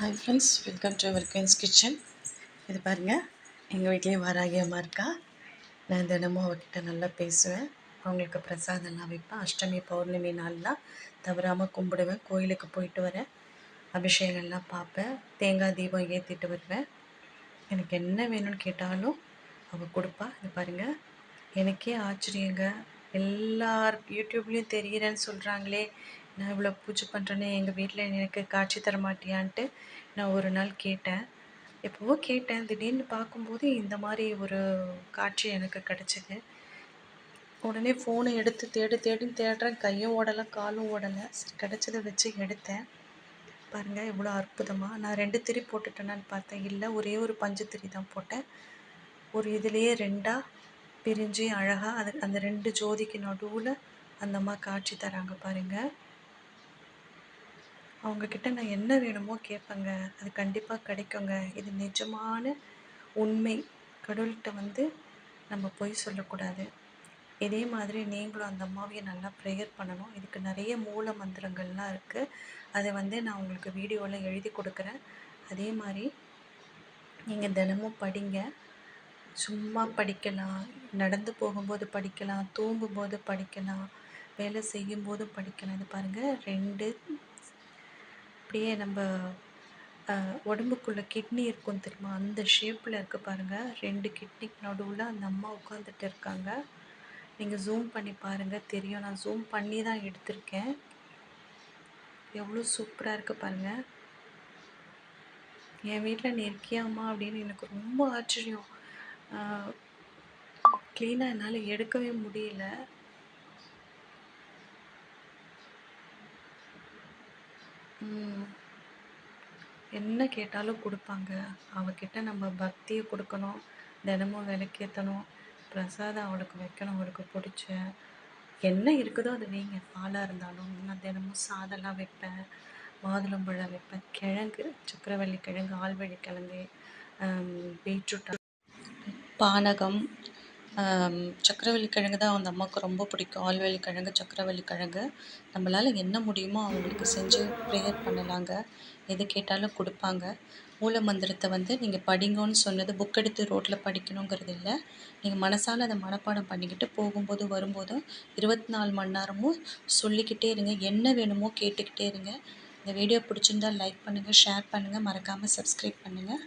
Hi friends welcome to our queen's kitchen இது பாருங்கள் எங்கள் வீட்லேயும் வாராகி அம்மா இருக்கா? நான் தினமும் அவர்கிட்ட நல்லா பேசுவேன். அவங்களுக்கு பிரசாதம்லாம் வைப்பேன். அஷ்டமி பௌர்ணமி நாள்லாம் தவறாமல் கும்பிடுவேன். கோயிலுக்கு போயிட்டு வரேன். அபிஷேகம்லாம் பார்ப்பேன். தேங்காய் தீபம் ஏற்றிட்டு வருவேன். எனக்கு என்ன வேணும்னு கேட்டாலும் அவள் கொடுப்பா. இது பாருங்கள் எனக்கே ஆச்சரியங்க. எல்லார் யூடியூப்லேயும் தெரிகிறேன்னு சொல்கிறாங்களே நான் இவ்வளோ பூஜை பண்ணுறேன்னு எங்கள் வீட்டில் எனக்கு காட்சி தர மாட்டியான்ட்டு நான் ஒரு நாள் கேட்டேன். எப்போவோ கேட்டேன். திடீர்னு பார்க்கும்போது இந்த மாதிரி ஒரு காட்சி எனக்கு கிடச்சிது. உடனே ஃபோனை எடுத்து தேடு தேடின்னு தேடுறேன். கையும் ஓடலை காலும் ஓடலை. சரி கிடச்சதை வச்சு எடுத்தேன். பாருங்கள் இவ்வளோ அற்புதமாக நான் ரெண்டு திரி போட்டுட்டேனான்னு பார்த்தேன். இல்லை ஒரே ஒரு பஞ்சு திரி தான் போட்டேன். ஒரு இதுலேயே ரெண்டாக பிரிஞ்சு அழகாக அது அந்த ரெண்டு ஜோதிக்கு நடுவில் அந்த அம்மா காட்சி தராங்க பாருங்கள் அவங்கக்கிட்ட நான் என்ன வேணுமோ கேட்பேங்க. அது கண்டிப்பாக கிடைக்குங்க. இது நிஜமான உண்மை. கடவுள்கிட்ட வந்து நம்ம பொய் சொல்லக்கூடாது. இதே மாதிரி நீங்களும் அந்த அம்மாவையை நல்லா ப்ரேயர் பண்ணணும். இதுக்கு நிறைய மூல மந்திரங்கள்லாம் இருக்குது அதை வந்து நான் உங்களுக்கு வீடியோவில் எழுதி கொடுக்குறேன். அதே மாதிரி நீங்கள் தினமும் படிங்க. சும்மா படிக்கலாம். நடந்து போகும்போது படிக்கலாம். தூங்கும்போது படிக்கலாம். வேலை செய்யும்போது படிக்கலாம். இது பாருங்கள் ரெண்டு அப்படியே நம்ம உடம்புக்குள்ளே கிட்னி இருக்கும் தெரியுமா? அந்த ஷேப்பில் இருக்குது பாருங்கள் ரெண்டு கிட்னிக்கு நடுவில் அந்த அம்மா உட்காந்துட்டு இருக்காங்க. நீங்கள் ஜூம் பண்ணி பாருங்கள் தெரியும். நான் ஜூம் பண்ணி தான் எடுத்திருக்கேன். எவ்வளோ சூப்பராக இருக்குது பாருங்கள் என் வீட்டில் நீ இருக்கியாம்மா அப்படின்னு எனக்கு ரொம்ப ஆச்சரியம். க்ளீனாக என்னால் எடுக்கவே முடியல. என்ன கேட்டாலும் கொடுப்பாங்க. அவகிட்ட நம்ம பக்தியை கொடுக்கணும். தினமும் விளக்கேற்றணும் பிரசாதம் அவளுக்கு வைக்கணும். அவளுக்கு பிடிச்ச என்ன இருக்குதோ அது வைங்க. பாலாக இருந்தாலும் நான் தினமும் சாதம்லாம் வைப்பேன். மாதுளம்பழம் வைப்பேன். கிழங்கு சக்கரவள்ளி கிழங்கு ஆழ்வழி கிழங்கு பீட்ரூட் பானகம் சக்கரவள்ளி கிழங்கு தான் அந்த அம்மாவுக்கு ரொம்ப பிடிக்கும். ஆல்வெள்ளி கிழங்கு சக்கரவள்ளி கிழங்கு நம்மளால் என்ன முடியுமோ அவங்களுக்கு செஞ்சு ப்ரேயர் பண்ணலாங்க. எது கேட்டாலும் கொடுப்பாங்க. மூல மந்திரத்தை வந்து நீங்கள் படிங்கன்னு சொன்னது புக் எடுத்து ரோட்டில் படிக்கணுங்கிறது இல்லை. நீங்கள் மனசால் அதை மனப்பாடம் பண்ணிக்கிட்டு போகும்போது வரும்போதும் இருபத்தி நாலு மணி நேரமும் சொல்லிக்கிட்டே இருங்க. என்ன வேணுமோ கேட்டுக்கிட்டே இருங்க. இந்த வீடியோ பிடிச்சிருந்தால் லைக் பண்ணுங்கள் ஷேர் பண்ணுங்கள் மறக்காமல் சப்ஸ்கிரைப் பண்ணுங்கள்